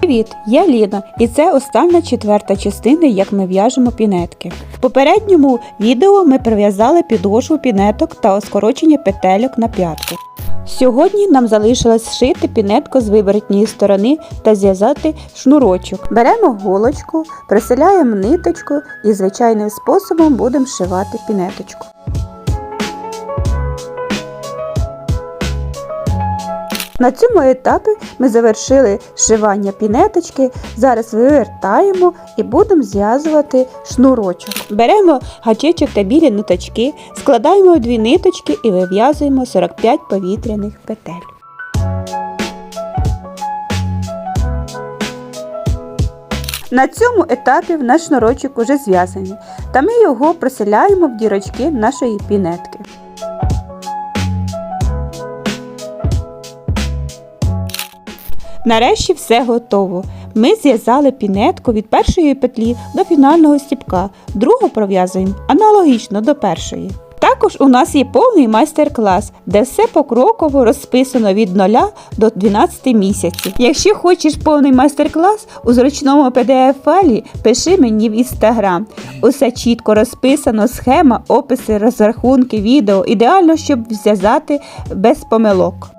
Привіт, я Ліна, і це остання четверта частина, як ми в'яжемо пінетки. В попередньому відео ми прив'язали підошву пінеток та скорочення петельок на п'ятки. Сьогодні нам залишилось зшити пінетку з виворотньої сторони та зв'язати шнурочок. Беремо голочку, приселяємо ниточку і звичайним способом будемо зшивати пінеточку. На цьому етапі ми завершили зшивання пінеточки. Зараз вивертаємо і будемо зв'язувати шнурочок. Беремо гачечок та білі ниточки, складаємо дві ниточки і вив'язуємо 45 повітряних петель. На цьому етапі наш шнурочок уже зв'язаний, та ми його проселяємо в дірочки нашої пінетки. Нарешті все готово. Ми зв'язали пінетку від першої петлі до фінального стіпка, другу пров'язуємо аналогічно до першої. Також у нас є повний майстер-клас, де все покроково розписано від 0 до 12 місяців. Якщо хочеш повний майстер-клас у зручному PDF-файлі, пиши мені в інстаграм. Усе чітко розписано, схема, описи, розрахунки, відео. Ідеально, щоб зв'язати без помилок.